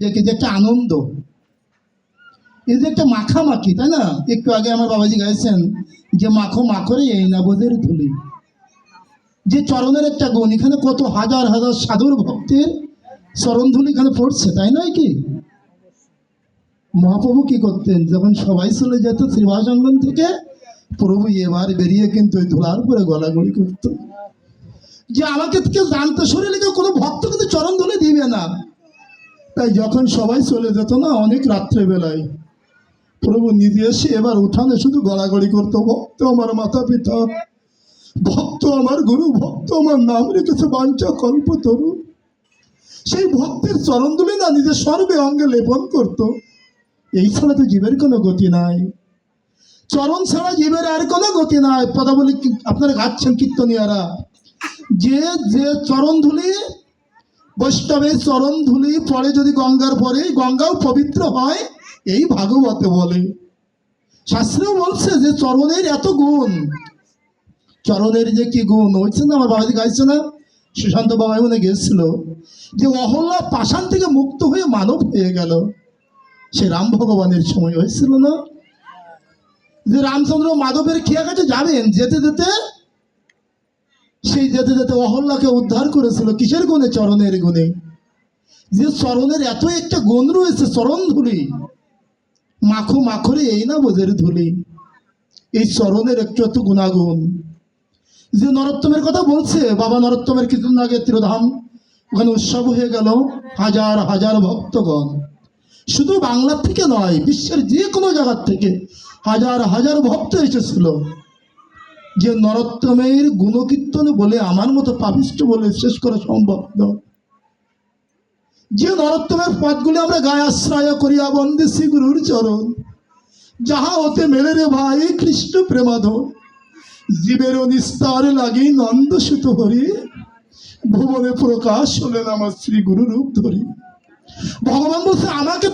দেখে যে একটা আনন্দ। এই যে একটা মাখামাখি, তাই না? একটু আগে আমার বাবাজি গাইছেন যে, মাখো মাখরে এই না বোধের ধুলি। যে চরণের একটা গুণ, এখানে কত হাজার হাজার সাধুর ভক্তের চরণ ধুলি এখানে পড়ছে তাই নয় কি? মহাপ্রভু কি করতেন? যখন সবাই চলে যেত শ্রীবাসাঙ্গন থেকে, প্রভু এবার বেরিয়ে কিন্তু ওই ধুলার উপরে গলাগড়ি করতো। যে আমাকে জানতে, শরীরে কোনো ভক্ত কিন্তু চরণ ধুলে দিবে না। তাই যখন সবাই চলে যেত না, অনেক রাত্রেবেলায়। প্রভু নিজে এসে এবার উঠানে শুধু গড়াগড়ি করতো, ভক্ত আমার মাতা পিতা, ভক্ত আমার গুরু, ভক্ত আমার নাম রেখেছে বাঞ্চা কল্প তরু। সেই ভক্তের চরণ দুলে না নিজের সর্বে অঙ্গে লেপন করত। এই ছাড়া তো জীবের কোনো গতি নাই। চরণ ছাড়া জীবের আর কোনো গতি নাই। পদাবলী আপনারা গাচ্ছেন কীর্তনিয়ারা। যে যে চরণ ধুলি বৈষ্ণবের চরণ ধুলি পরে যদি গঙ্গার পরে, গঙ্গাও পবিত্র হয়, এই ভাগবতে বলে। শাস্ত্রেও বলছে যে চরণের এত গুণ। চরণের যে কি গুণ হচ্ছে না আমার বাবাজি গাইছে না? সুশান্ত বাবা মনে গেছিল। যে অহল্লা পাষাণ থেকে মুক্ত হয়ে মানব হয়ে গেল। সে রাম ভগবানের সময় হয়েছিল না? যে রামচন্দ্র মাধবের খেয়ে কাছে যাবেন, যেতে যেতে সেই যেতে যেতে অহল্লাকে উদ্ধার করেছিল, কিসের গুণে? চরণের গুণে। যে চরণের এত একটা গুণ রয়েছে, চরণ ধুলি। মাখো মাখরে এই না বোঝের ধুলি। এই চরণের একটু একটু গুণাগুণ। যে নরোত্তমের কথা বলছে, বাবা নরোত্তমের কিছুদিন আগে তিরোধাম, ওখানে উৎসব হয়ে গেল, হাজার হাজার ভক্তগণ। শুধু বাংলার থেকে নয়, বিশ্বের যে কোনো জায়গার থেকে হাজার হাজার ভক্ত এসেছিল। যে নরোত্তমের গুণকীর্তন বলে আমার মতো পাপিষ্ট বলে শেষ করা সম্ভব নয়। যে নরোত্তমের পদগুলি আমরা গায়ে আশ্রয় করিয়া বন্দেছি গুরুর চরণ, যাহা হতে মেলে রে ভাই কৃষ্ণ প্রেমাধ জীবের নিস্তার লাগি নন্দ সুত হরি, ভুবনে প্রকাশ হলেন আমার শ্রী গুরু রূপ ধরি। ভগবান বলছে, আমাকে